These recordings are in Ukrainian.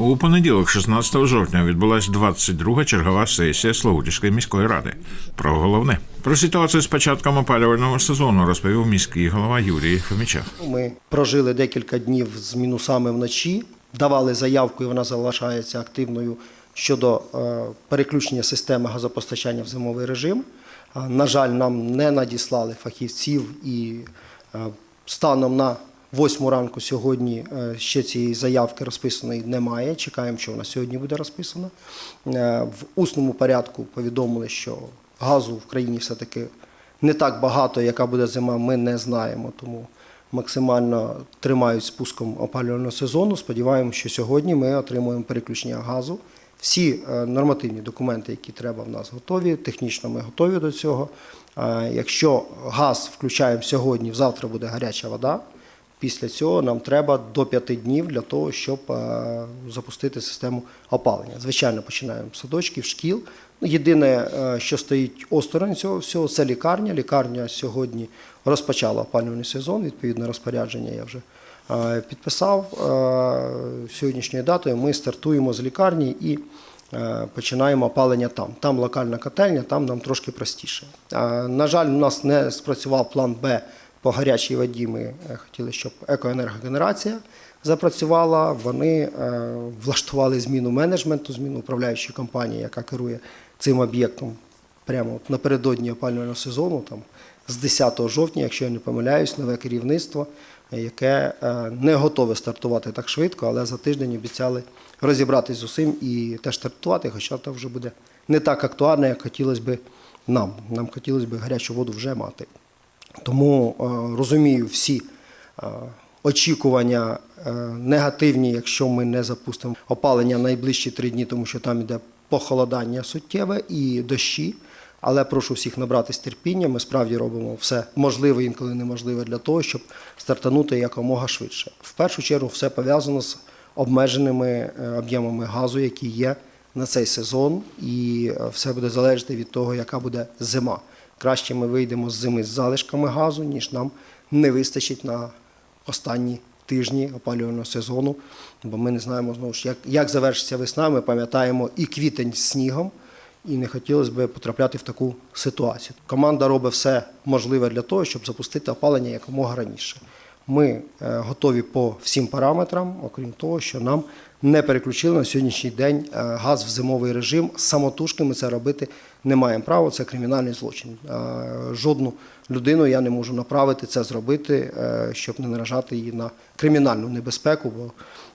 У понеділок, 16 жовтня, відбулася 22-га чергова сесія Славутської міської ради. Про головне про ситуацію з початком опалювального сезону розповів міський голова Юрій Фомічах. Ми прожили декілька днів з мінусами вночі, давали заявку, і вона залишається активною щодо е, переключення системи газопостачання в зимовий режим. На жаль, нам не надіслали фахівців і е, станом на 8 ранку сьогодні е, ще цієї заявки розписаної немає. Чекаємо, що вона сьогодні буде розписана. Е, В усному порядку повідомили, що газу в країні все-таки не так багато, яка буде зима, ми не знаємо. Тому максимально тримають спуском опалювального сезону. Сподіваємося, що сьогодні ми отримуємо переключення газу. Всі е, нормативні документи, які треба в нас готові, технічно ми готові до цього. Якщо газ включаємо сьогодні, завтра буде гаряча вода. Після цього нам треба до п'яти днів для того, щоб е, запустити систему опалення. Звичайно, починаємо садочків, шкіл. Ну, Єдине, е, що стоїть осторонь цього всього, це лікарня. Лікарня сьогодні розпочала опалювальний сезон. Відповідне розпорядження я вже е, підписав. Сьогоднішньою датою ми стартуємо з лікарні і починаємо опалення там. Там локальна котельня, там нам трошки простіше. На жаль, у нас не спрацював план Б по гарячій воді. Ми е, хотіли, щоб екоенергогенерація запрацювала. Вони е, влаштували зміну менеджменту, зміну управляючої компанії, яка керує цим об'єктом прямо напередодні опалювального сезону, там з 10 жовтня, якщо я не помиляюсь, нове керівництво, яке е, не готове стартувати так швидко, але за тиждень обіцяли розібратись з усім і теж стартувати, хоча це вже буде не так актуально, як хотілося б нам. Нам хотілося б гарячу воду вже мати. Тому е, розумію всі е, очікування е, негативні, якщо ми не запустимо опалення найближчі три дні, тому що там іде похолодання суттєве і дощі. Але прошу всіх набратись терпіння. Ми справді робимо все можливе, інколи неможливе для того, щоб стартанути якомога швидше. В першу чергу все пов'язано з обмеженими об'ємами газу, які є на цей сезон, і все буде залежати від того, яка буде зима. Краще ми вийдемо з зими з залишками газу, ніж нам не вистачить на останні тижні опалювального сезону, бо ми не знаємо знову ж, як, як завершиться весна. Ми пам'ятаємо і квітень з снігом, і не хотілося б потрапляти в таку ситуацію. Команда робить все можливе для того, щоб запустити опалення якомога раніше. Ми е, готові по всім параметрам, окрім того, що нам не переключили на сьогоднішній день е, газ в зимовий режим. Самотужки ми це робити не маємо права, це кримінальний злочин. Жодну людину я не можу направити це зробити, е, щоб не наражати її на кримінальну небезпеку, бо,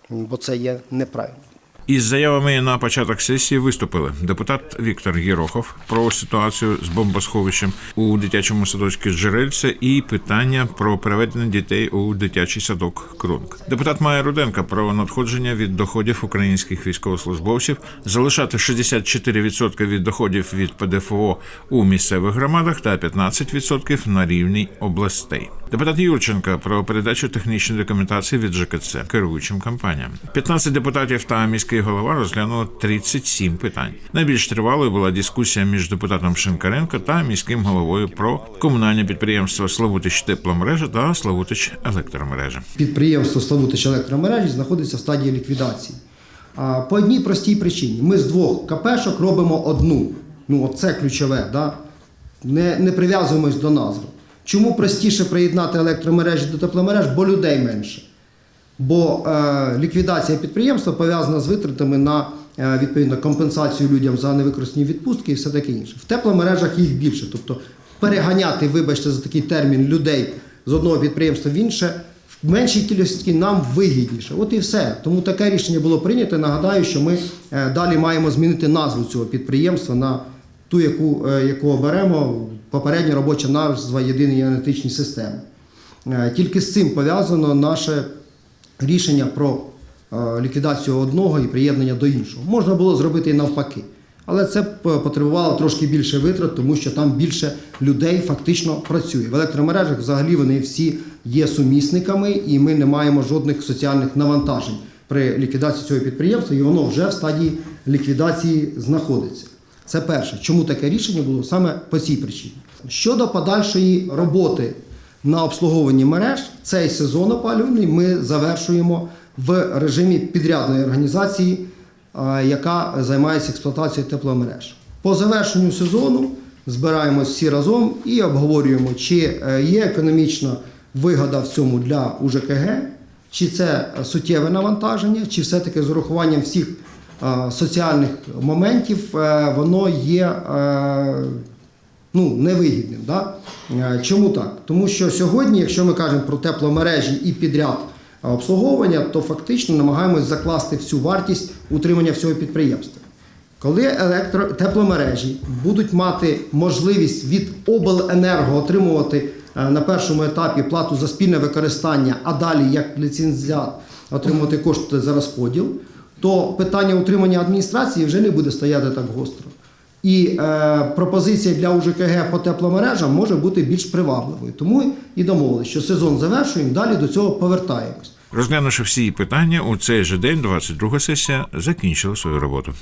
бо це є неправильно. Із заявами на початок сесії виступили депутат Віктор Єрохов про ситуацію з бомбосховищем у дитячому садочку Джерельце і питання про переведення дітей у дитячий садок Крунг. Депутат Майя Руденка про надходження від доходів українських військовослужбовців залишати 64% від доходів від ПДФО у місцевих громадах та 15% на рівні областей. Депутат Юрченка про передачу технічної документації від ЖКЦ керуючим компаніям. 15 депутатів та міський голова розглянули 37 питань. Найбільш тривалою була дискусія між депутатом Шинкаренко та міським головою про комунальне підприємство Славутич тепломережа та Славутич електромережа. підприємство Славутич електромережі знаходиться в стадії ліквідації. По одній простій причині: ми з двох КПшок робимо одну. Ну, це ключове, да? не, не прив'язуємось до назви. Чому простіше приєднати електромережі до тепломереж? Бо людей менше. Бо е, ліквідація підприємства пов'язана з витратами на е, відповідно компенсацію людям за невикористані відпустки і все таке інше. В тепломережах їх більше. Тобто переганяти, вибачте, за такий термін людей з одного підприємства в інше в меншій кількості нам вигідніше. От і все. Тому таке рішення було прийнято. Нагадаю, що ми е, далі маємо змінити назву цього підприємства на ту, яку, е, яку оберемо. Попередня робоча назва єдині енергетичні системи. Е, Тільки з цим пов'язано наше рішення про е, ліквідацію одного і приєднання до іншого. Можна було зробити і навпаки. Але це потребувало трошки більше витрат, тому що там більше людей фактично працює. В електромережах взагалі вони всі є сумісниками, і ми не маємо жодних соціальних навантажень при ліквідації цього підприємства, і воно вже в стадії ліквідації знаходиться. Це перше. Чому таке рішення було саме по цій причині? Щодо подальшої роботи на обслуговуванні мереж, цей сезон опалювальний ми завершуємо в режимі підрядної організації, яка займається експлуатацією тепломереж. По завершенню сезону збираємось всі разом і обговорюємо, чи е, є економічна вигода в цьому для УЖКГ, чи це суттєве навантаження, чи все-таки з урахуванням всіх е, соціальних моментів е, воно є е, ну, невигідним. Да? Е, Чому так? Тому що сьогодні, якщо ми кажемо про тепломережі і підряд е, обслуговування, то фактично намагаємось закласти всю вартість утримання всього підприємства. Коли електро тепломережі будуть мати можливість від обленерго отримувати е, на першому етапі плату за спільне використання, а далі як ліцензіат отримувати кошти за розподіл, то питання утримання адміністрації вже не буде стояти так гостро. І е, пропозиція для УЖКГ по тепломережам може бути більш привабливою. Тому і домовилися, що сезон завершуємо, далі до цього повертаємось. Розглянувши всі питання, у цей же день, 22 сесія, закінчила свою роботу.